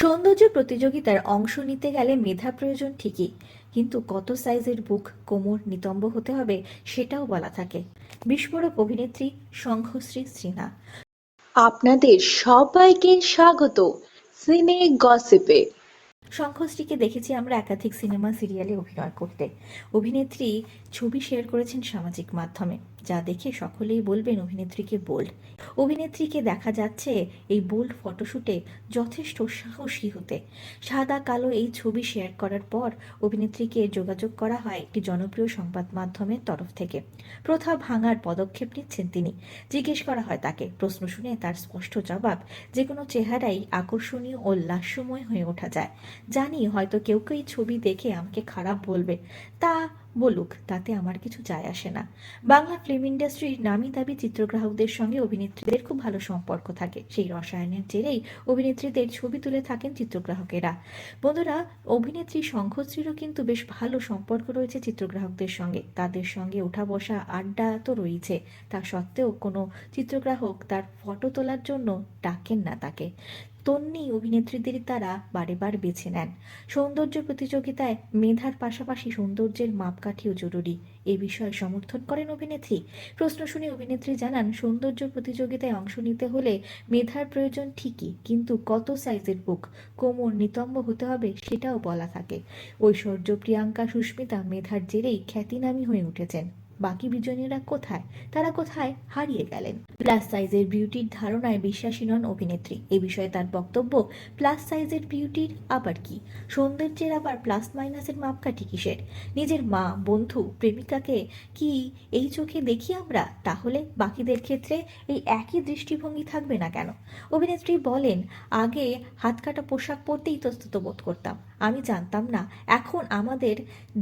সৌন্দর্য প্রতিযোগিতার অংশ নিতে গেলে মেধা প্রয়োজন ঠিকই কিন্তু কত সাইজের বুক কোমর নিতম্ব হতে হবে সেটাও বলা থাকে। বিস্ফোরক অভিনেত্রী শঙ্খশ্রী শ্রীনা আপনাদের সবাইকে স্বাগত সিনে গসিপে। শঙ্খশ্রীকে দেখেছি আমরা একাধিক সিনেমা সিরিয়ালে অভিনয় করতে। অভিনেত্রী ছবি শেয়ার করেছেন সামাজিক মাধ্যমে। যা দেখে সকলেই বলবেন অভিনেত্রীকে বোল্ড অভিনেত্রীকে দেখা যাচ্ছে এই বোল্ড ফটোশুটে যথেষ্ট সাহসী হতে। সাদা কালো এই ছবি শেয়ার করার পর অভিনেত্রীকে যোগাযোগ করা হয় একটি জনপ্রিয় সংবাদ মাধ্যমের তরফ থেকে। প্রথা ভাঙার পদক্ষেপ নিচ্ছেন তিনি। জিজ্ঞেস করা হয় তাকে। প্রশ্ন শুনে তার স্পষ্ট জবাব, যে কোনো চেহারাই আকর্ষণীয় ও লাস্যময় হয়ে ওঠা যায়। জানি হয়তো কেউ কেউ ছবি দেখে আমাকে খারাপ বলবে। তা বলুক, তাতে আমার কিছু যায় আসে না। বাংলা ফিল্ম ইন্ডাস্ট্রির নামি দাবি চিত্রগ্রাহকদের সঙ্গে অভিনেত্রীদের খুব ভালো সম্পর্ক থাকে। সেই রসায়নের জেরেই অভিনেত্রীদের ছবি তুলে থাকেন চিত্রগ্রাহকেরা। বন্ধুরা, অভিনেত্রী শঙ্খশ্রীরও কিন্তু বেশ ভালো সম্পর্ক রয়েছে চিত্রগ্রাহকদের সঙ্গে। তাদের সঙ্গে ওঠা বসা আড্ডা তো রয়েছে তা সত্ত্বেও কোনো চিত্রগ্রাহক তার ফটো তোলার জন্য ডাকেন না তাকে। তন্নি অভিনেত্রীদের তারা বারে বার বেছে নেন। সৌন্দর্য প্রতিযোগিতায় মেধার পাশাপাশি সৌন্দর্যের মাপকাঠিও জরুরি। এ বিষয়ে সমর্থন করেন অভিনেত্রী। প্রশ্ন শুনে অভিনেত্রী জানান, সৌন্দর্য প্রতিযোগিতায় অংশ নিতে হলে মেধার প্রয়োজন ঠিকই, কিন্তু কত সাইজের বুক, কোমর নিতম্ব হতে হবে সেটাও বলা থাকে। ঐশ্বর্য প্রিয়াঙ্কা সুস্মিতা মেধার জেরেই খ্যাতিনামী হয়ে উঠেছেন। বাকি বিজয়ীরা কোথায়? তারা কোথায়? হারিয়ে গেলেন। প্লাস সাইজের বিউটির ধারণায় বিশ্বাসী নন অভিনেত্রী। এ বিষয়ে তার বক্তব্য, প্লাস সাইজের বিউটির আবার কি? সৌন্দর্যের আবার প্লাস মাইনাসের মাপকাঠি কিসের? নিজের মা, বন্ধু, প্রেমিকাকে কি এই চোখে দেখি আমরা? তাহলে বাকিদের ক্ষেত্রে এই একই দৃষ্টিভঙ্গি থাকবে না কেন? অভিনেত্রী বলেন, আগে হাতকাটা পোশাক পরতেই ইতস্তত বোধ করতাম। আমি জানতাম না, এখন আমাদের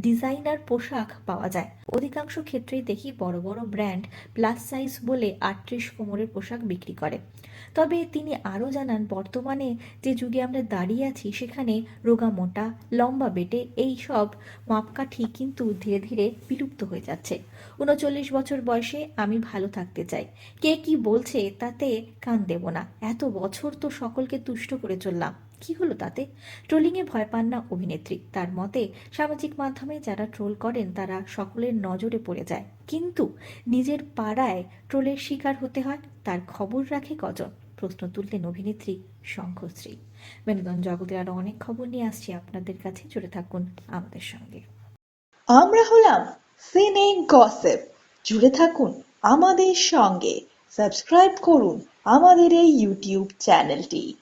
ডিজাইনার পোশাক পাওয়া যায়। অধিকাংশ ক্ষেত্রেই দেখি বড় বড় ব্র্যান্ড প্লাস সাইজ বলে আটত্রিশ কোমরের পোশাক বিক্রি করে। তবে তিনি আরও জানান, বর্তমানে যে যুগে আমরা দাঁড়িয়ে আছি, সেখানে রোগা মোটা, লম্বা বেটে এই সব মাপকাঠি কিন্তু ধীরে ধীরে বিলুপ্ত হয়ে যাচ্ছে। উনচল্লিশ বছর বয়সে আমি ভালো থাকতে চাই। কে কি বলছে তাতে কান দেব না। এত বছর তো সকলকে তুষ্ট করে চললাম। কি হলো তাতে? ট্রোলিংয়ে ভয় পান না অভিনেত্রী। তার মতে, সামাজিক মাধ্যমে যারা ট্রোল করেন, তারা সকলের নজরে পড়ে যায়। কিন্তু নিজের পাড়ায় ট্রোলের শিকার হতে হয়, তার খবর রাখে কজন? প্রশ্ন তুললেন অভিনেত্রী শঙ্খশ্রী। বিনোদন জগতের আরও অনেক খবর নিয়ে আসছি আপনাদের কাছে। জুড়ে থাকুন আমাদের সঙ্গে। আমরা হলাম সিনে গসেপ। জুড়ে থাকুন আমাদের সঙ্গে। সাবস্ক্রাইব করুন আমাদের এই ইউটিউব চ্যানেলটি।